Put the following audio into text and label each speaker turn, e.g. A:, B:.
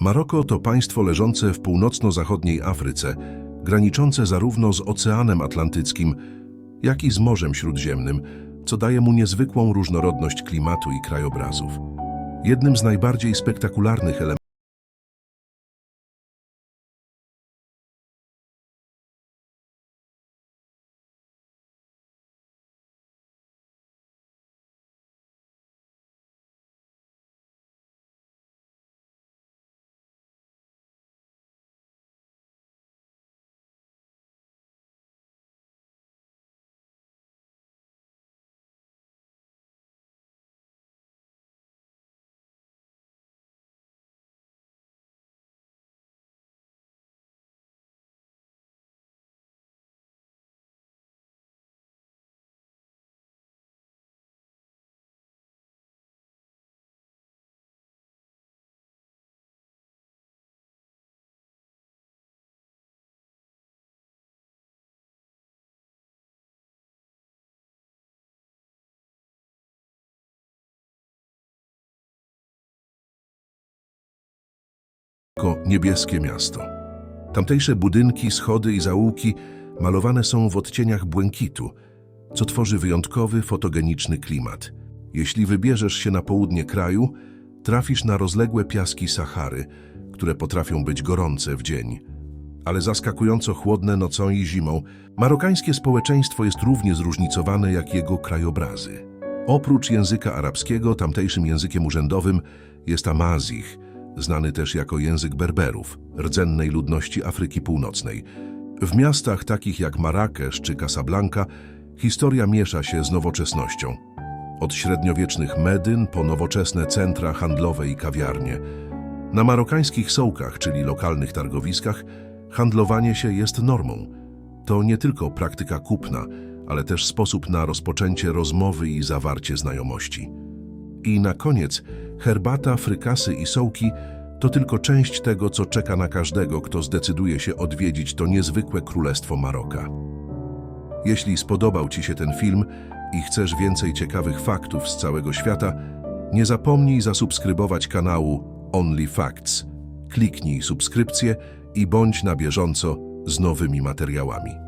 A: Maroko to państwo leżące w północno-zachodniej Afryce, graniczące zarówno z Oceanem Atlantyckim, jak i z Morzem Śródziemnym, co daje mu niezwykłą różnorodność klimatu i krajobrazów. Jednym z najbardziej spektakularnych elementów Maroko niebieskie miasto. Tamtejsze budynki, schody i zaułki malowane są w odcieniach błękitu, co tworzy wyjątkowy, fotogeniczny klimat. Jeśli wybierzesz się na południe kraju, trafisz na rozległe piaski Sahary, które potrafią być gorące w dzień, ale zaskakująco chłodne nocą i zimą. Marokańskie społeczeństwo jest równie zróżnicowane jak jego krajobrazy. Oprócz języka arabskiego, tamtejszym językiem urzędowym jest amazigh, znany też jako język Berberów, rdzennej ludności Afryki Północnej. W miastach takich jak Marrakesz czy Casablanca historia miesza się z nowoczesnością. Od średniowiecznych Medyn po nowoczesne centra handlowe i kawiarnie. Na marokańskich sołkach, czyli lokalnych targowiskach, handlowanie się jest normą. To nie tylko praktyka kupna, ale też sposób na rozpoczęcie rozmowy i zawarcie znajomości. I na koniec, herbata, frykasy i sołki to tylko część tego, co czeka na każdego, kto zdecyduje się odwiedzić to niezwykłe królestwo Maroka. Jeśli spodobał Ci się ten film i chcesz więcej ciekawych faktów z całego świata, nie zapomnij zasubskrybować kanału Only Facts. Kliknij subskrypcję i bądź na bieżąco z nowymi materiałami.